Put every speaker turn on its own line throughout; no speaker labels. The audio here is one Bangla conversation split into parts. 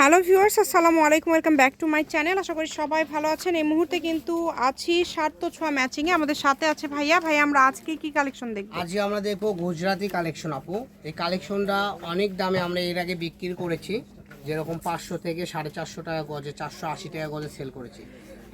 হ্যালো ভিউয়ার্স আসসালামু আলাইকুম welcome back to my channel. আশা করি সবাই ভালো আছেন। এই মুহূর্তে কিন্তু আছি সার্থ ছোঁয়া ম্যাচিংয়ে আমাদের সাথে আছে ভাইয়া। ভাইয়া আমরা আজকে কি কালেকশন দেখব?
আজকে আমরা দেখব গুজরাটি কালেকশন আপু। এই কালেকশনটা অনেক দামে আমরা এর আগে বিক্রি করেছি। যেরকম পাঁচশো থেকে সাড়ে চারশো টাকা গজে চারশো আশি টাকা গজে সেল করেছি।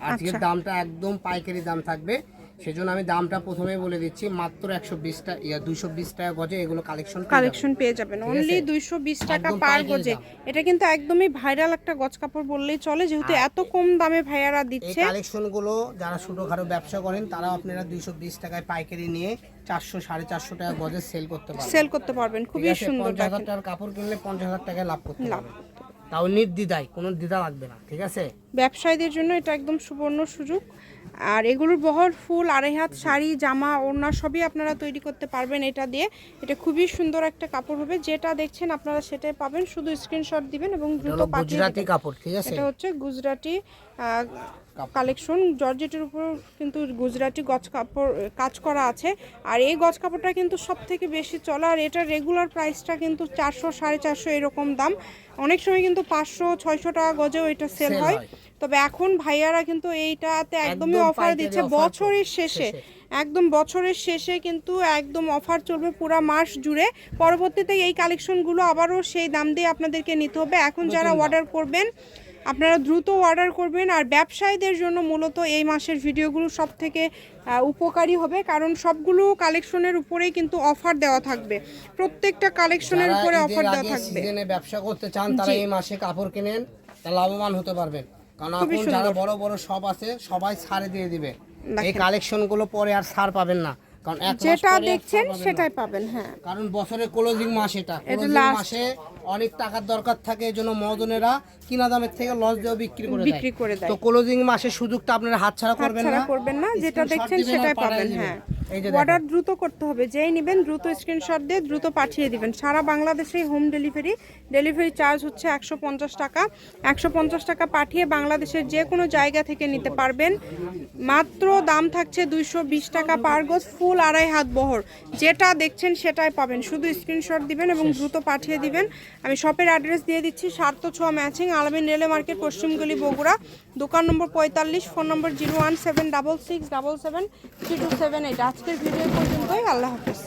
আজকের দামটা একদম পাইকারি দাম থাকবে। সেজন্য আমি দামটা প্রথমেই বলে দিচ্ছি মাত্র একশো বিশ টাকা ইয়া দুইশো বিশ টাকা গজে এগুলো কালেকশন
কালেকশন পেয়ে যাবেন। অনলি দুইশো বিশ টাকা পার গজে। এটা কিন্তু একদমই ভাইরাল একটা গজ কাপড় বললেই চলে যেহেতু এত কম দামে ভাইয়ারা দিচ্ছে।
কালেকশনগুলো যারা ছোটোখাটো ব্যবসা করেন তারাও আপনারা দুইশো বিশ টাকায় পাইকারি নিয়ে চারশো সাড়ে চারশো টাকা গজে সেল করতে পারবেন।
সেল করতে পারবেন। খুবই সুন্দর
পঞ্চাশ হাজার টাকার কাপড় কিনলে পঞ্চাশ হাজার টাকায় লাভ করতে পারবেন। তাও নির্দ্বিধায় কোনো দ্বিধা লাগবে না ঠিক আছে?
ব্যবসায়ীদের জন্য এটা একদম সুবর্ণ সুযোগ। আর এগুলোর বহর ফুল আড়াই হাত শাড়ি জামা ওড়না সবই আপনারা তৈরি করতে পারবেন এটা দিয়ে। এটা খুবই সুন্দর একটা কাপড় হবে যেটা দেখছেন আপনারা সেটাই পাবেন। শুধু স্ক্রিনশট দিবেন এবং দ্রুত পাঠিয়ে
গুজরাটি কাপড় ঠিক আছে?
এটা হচ্ছে গুজরাটি কালেকশন জর্জেটের উপর কিন্তু গুজরাটি গজ কাপড় কাজ করা আছে। আর এই গজ কাপড়টা কিন্তু সব থেকে বেশি চলে আর এটা রেগুলার প্রাইসটা কিন্তু চারশো সাড়ে চারশো এরকম দাম। অনেক সময় কিন্তু পাঁচশো ছয়শো টাকা গজেও এটা সেল হয়। তবে এখন ভাইয়ারা কিন্তু এইটাতে একদমই অফার দিচ্ছে বছরের শেষে। একদম বছরের শেষে কিন্তু একদম অফার চলবে পুরো মাস জুড়ে। পরবর্তীতে এই কালেকশনগুলো আবারও সেই দাম দিয়ে আপনাদেরকে নিতে হবে। এখন যারা অর্ডার করবেন আপনারা দ্রুত অর্ডার করবেন। আর ব্যবসায়ীদের জন্য মূলত এই মাসের ভিডিওগুলো সব থেকে উপকারী হবে। কারণ সবগুলো কালেকশনের উপরেই কিন্তু অফার দেওয়া থাকবে। প্রত্যেকটা কালেকশনের উপরে অফার দেওয়া থাকবে।
ব্যবসা করতে চান তারা এই মাসে কাপড় কিনেন তা লাভবান হতে পারবেন। কারণ এখন যারা বড় বড় সব আছে সবাই ছাড়ে দিয়ে দিবে। এই কালেকশনগুলো পরে আর ছাড় পাবেন না। কারণ
যেটা দেখছেন সেটাই পাবেন হ্যাঁ।
কারণ বছরের ক্লোজিং মাস এটা। ক্লোজিং মাসে অনেক টাকার দরকার থাকে এই জন্য মহাজনেরা কিনা দামের থেকে লস দিয়ে বিক্রি করে
বিক্রি করে দেয়।
তো ক্লোজিং মাসের সুযোগটা আপনারা হাতছাড়া করবেন না?
করবেন না যেটা দেখছেন সেটাই পাবেন হ্যাঁ। অর্ডার দ্রুত করতে হবে যেই নেবেন দ্রুত স্ক্রিনশট দিয়ে দ্রুত পাঠিয়ে দিবেন। সারা বাংলাদেশে হোম ডেলিভারি ডেলিভারি চার্জ হচ্ছে একশো পঞ্চাশ টাকা। একশো পঞ্চাশ টাকা পাঠিয়ে বাংলাদেশের যে কোনো জায়গা থেকে নিতে পারবেন। মাত্র দাম থাকছে দুইশো বিশ টাকা পার গজ ফুল আড়াই হাত বহর। যেটা দেখছেন সেটাই পাবেন। শুধু স্ক্রিনশট দিবেন এবং দ্রুত পাঠিয়ে দিবেন। আমি শপের অ্যাড্রেস দিয়ে দিচ্ছি সার্থ ছোঁয়া ম্যাচিং আলমিন রেলে মার্কেট, পশ্চিমগুলি, বগুড়া। দোকান নম্বর পঁয়তাল্লিশ phone number zero one seven double six double seven three two seven eight. আজকের ভিডিও পর্যন্তই, আল্লাহ হাফিজ।